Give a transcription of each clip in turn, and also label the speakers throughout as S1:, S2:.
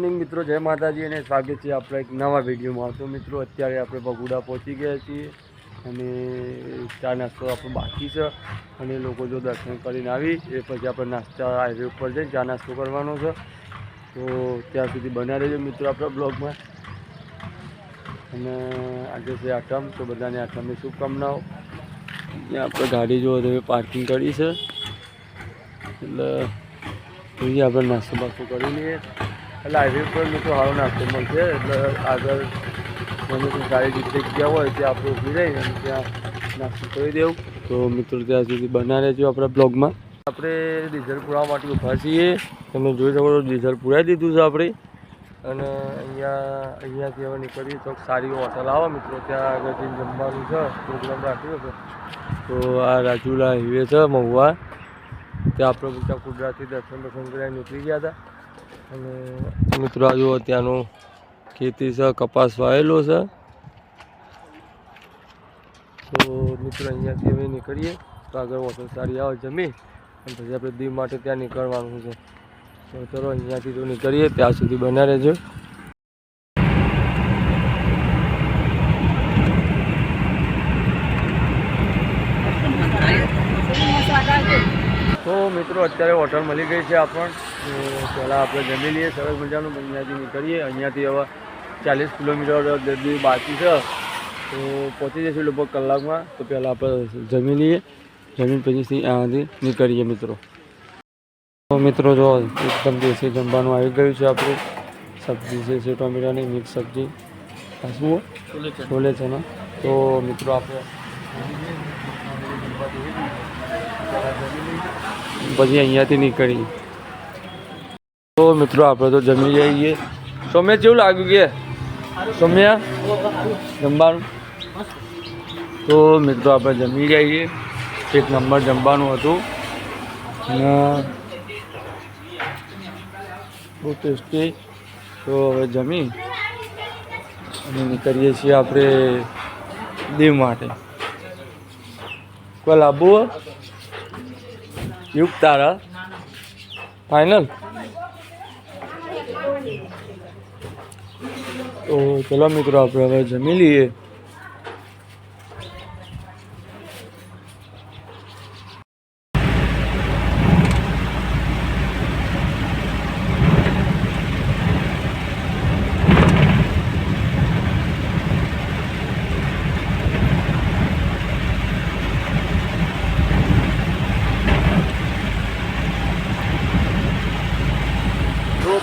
S1: Morning મિત્રો. જય માતાજી અને સ્વાગત છે આપણા એક નવા વિડીયોમાં. તો મિત્રો, અત્યારે આપણે બગુડા પહોંચી ગયા છીએ અને ચા નાસ્તો આપણો બાકી છે અને લોકો જો દર્શન કરીને આવી, એ પછી આપણે નાસ્તા હાઈવે ઉપર જઈને ચા નાસ્તો કરવાનો છે. તો ત્યાં સુધી બન્યા રહેજો મિત્રો આપણા બ્લોગમાં. અને આજે છે આઠમ, તો બધાને આઠમની શુભકામનાઓ. આપણે ગાડી જો હવે પાર્કિંગ કરી છે. એટલે જોઈએ આપણે નાસ્તો બાસ્તો કરી લઈએ. એટલે હાઈવે પર મિત્રો સારો નાસ્તો મળશે એટલે આગળ મને સારી રીતે જગ્યા હોય ત્યાં આપણે ઊભી રહી અને ત્યાં નાસ્તો કરી દેવું. તો મિત્રો ત્યાં સુધી બના રહેજો આપણા બ્લોગમાં. આપણે ડીઝલ પુરાવા માટે ઊભા છીએ. તમે જોઈ શકો છો ડીઝલ પુરાવી દીધું છે આપણે. અને અહીંયા અહીંયાથી હવે નીકળીએ તો સારી હોટલ આવે મિત્રો. ત્યાં આગળ જઈને જમવાનું છે, પ્રોગ્રામ રાખ્યો છે. તો આ રાજુલા હાઈવે છે, મહુવા. ત્યાં આપણે બધા કુદરતી દર્શન દર્શન કરીને નીકળી ગયા હતા. અને મિત્રો, આ જુઓ ત્યાંનું ખેતી છે, કપાસ વાયેલો છે. તો મિત્રો, અહીંયાથી અમે નીકળીએ. તો આગળ હોટલ સારી આવે જમી અને પછી આપણે દીવ માટે ત્યાં નીકળવાનું છે. તો ચલો, અહીંયાથી તો નીકળીએ. ત્યાં સુધી બના રહેજો. તો મિત્રો, અત્યારે હોટલ મળી ગઈ છે આપણ તો પહેલાં આપણે જમી લઈએ, સરસ મજાનું, અહીંયાથી નીકળીએ. અહીંયાથી હવે ચાલીસ કિલોમીટર દર્દી બાકી છે. તો પહોંચી જઈશું લગભગ કલાકમાં. તો પહેલાં આપણે જમી લઈએ. જમીન પછી અહીંયાથી નીકળીએ મિત્રો. તો મિત્રો જો, એકદમ દેશી જમવાનું આવી ગયું છે આપણું. સબ્જી છે છે ટોમેટાની મિક્સ સબ્જી. શું? છોલે છે ને. તો મિત્રો આપણે પછી અહીંયાથી નીકળીએ. તો મિત્રો, આપણે તો જમી જઈએ સૌમ્ય, કેવું લાગ્યું કે? સૌમ્યા, જમવાનું? તો મિત્રો, આપણે જમી જઈએ એક નંબર જમવાનું હતું. બહુ ટેસ્ટી. તો હવે જમી અને નીકળીએ છીએ આપણે દીવ માટે. કોઈ લાવવું? યુગ તારા. ફાઇનલ તો ચલો મિત્રો આપણે હવે જમી લઈએ.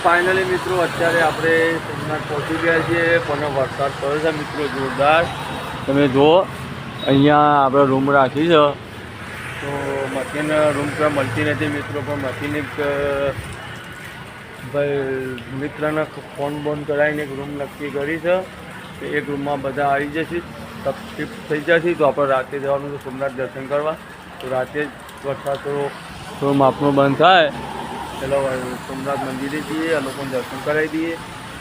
S1: ફાઇનલી મિત્રો, અત્યારે આપણે સોમનાથ પહોંચી ગયા છીએ પણ વરસાદ પડ્યો છે, મિત્રો, જોરદાર. તમે જુઓ, અહીંયા આપણે રૂમ રાખી છે. તો મશીન રૂમ પર મળતી નથી, મિત્રો, પણ મશીન ભાઈ, મિત્રને ફોન બોન કરાવીને એક રૂમ નક્કી કરી છે. કે એક રૂમમાં બધા આવી જશે. શિફ્ટ થઈ જશે, તો આપણે રાતે જવાનું છે, સોમનાથ દર્શન કરવા. તો રાતે જ વરસાદ થોડો થોડું માપનું બંધ થાય. પેલો સોમનાથ મંદિરે જઈએ, આ લોકોને દર્શન કરાવી દઈએ.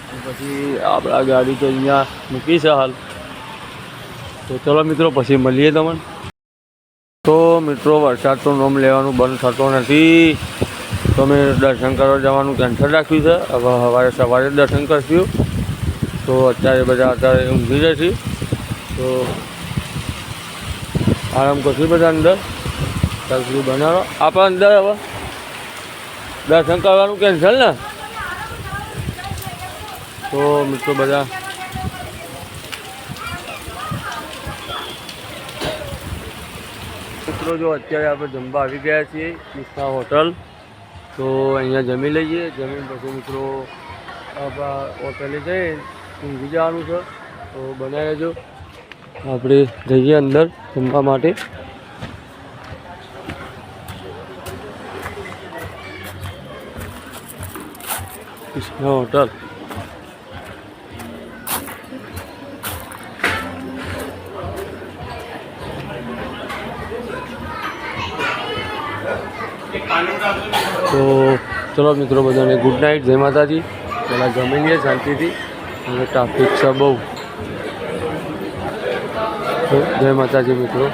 S1: અને પછી આપણા ગાડી તો અહીંયા મૂકી હાલ. તો ચલો મિત્રો, પછી મળીએ તમને. તો મિત્રો, વરસાદ તો નોમ લેવાનું બંધ થતો નથી. તો અમે દર્શન કરવા જવાનું કેન્સલ રાખ્યું છે. હવે સવારે સવારે દર્શન કરશું. તો અત્યારે બધા અત્યારે ઊંઘી જશે તો આરામ કરશું બધા અંદર. ત્યાં બનાવો. આપણા અંદર હવે. દર્શન કરવાનું કેન્સલ ને? તો મિત્રો બધા મિત્રો જો અત્યારે આપણે જમવા આવી ગયા છીએ કિસ્તા હોટલ. તો અહીંયા જમી લઈએ. જમીન પછી મિત્રો આપણા હોટલે જઈ ઊંઘી જવાનું છે. તો બનાવી જો. આપણે જઈએ અંદર જમવા માટે. કૃષ્ણ હોટલ તો ચલો મિત્રો બધાને ગુડ નાઇટ જય માતાજી. પહેલાં જમી લઈએ શાંતિથી. અને ટ્રાફિક છે બહુ. જય માતાજી મિત્રો.